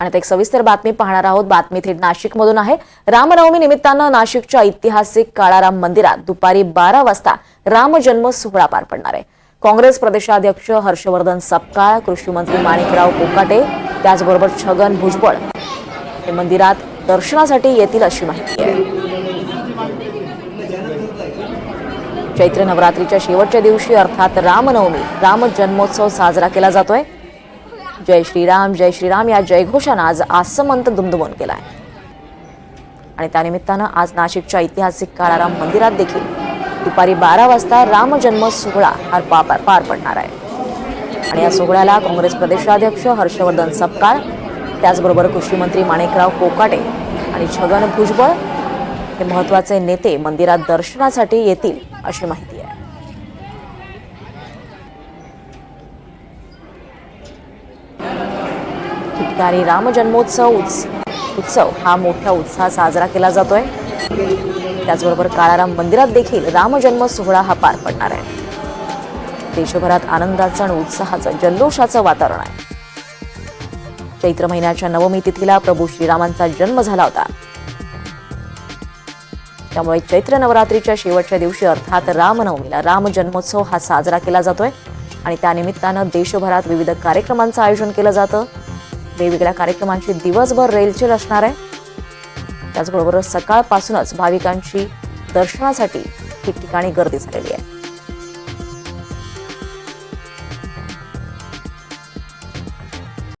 आणि आता एक सविस्तर बातमी पाहणार आहोत. बातमी थेट नाशिकमधून आहे. रामनवमी निमित्तानं नाशिकच्या ऐतिहासिक काळाराम मंदिरात दुपारी बारा वाजता रामजन्म सोहळा पार पडणार आहे. काँग्रेस प्रदेशाध्यक्ष हर्षवर्धन सपकाळ कृषी मंत्री माणिकराव कोकाटे त्याचबरोबर छगन भुजबळ हे मंदिरात दर्शनासाठी येतील अशी माहिती आहे. चैत्र नवरात्रीच्या शेवटच्या दिवशी अर्थात रामनवमी राम जन्मोत्सव साजरा केला जातोय. जय श्रीराम जय श्रीराम या जयघोषानं आज आसमंत दुमदुमून केलाय. आणि त्यानिमित्तानं आज नाशिकच्या ऐतिहासिक काळाराम मंदिरात देखील दुपारी बारा वाजता राम जन्म सोहळा हा पार पार पडणार आहे. आणि या सोहळ्याला काँग्रेस प्रदेशाध्यक्ष हर्षवर्धन सपकाळ त्याचबरोबर कृषी मंत्री माणिकराव कोकाटे आणि छगन भुजबळ हे महत्त्वाचे नेते मंदिरात दर्शनासाठी येतील अशी माहिती आहे ठिकठिकाणी रामजन्मोत्सव उत्स उत्सव हा मोठ्या उत्साहात साजरा केला जातोय. त्याचबरोबर काळाराम मंदिरात देखील रामजन्म सोहळा हा पार पडणार आहे. देशभरात आनंदाचं आणि उत्साहाचं जल्लोषाचं वातावरण आहे. चैत्र महिन्याच्या नवमी तिथीला प्रभू श्रीरामांचा जन्म झाला होता. त्यामुळे चैत्र नवरात्रीच्या शेवटच्या दिवशी अर्थात रामनवमीला राम जन्मोत्सव हा साजरा केला जातोय. आणि त्यानिमित्तानं देशभरात विविध कार्यक्रमांचं आयोजन केलं जातं. वेगवेगळ्या कार्यक्रमांची दिवसभर रेलचेल असणार आहे. त्याचबरोबर सकाळपासूनच भाविकांची दर्शनासाठी ठिकठिकाणी गर्दी झालेली आहे.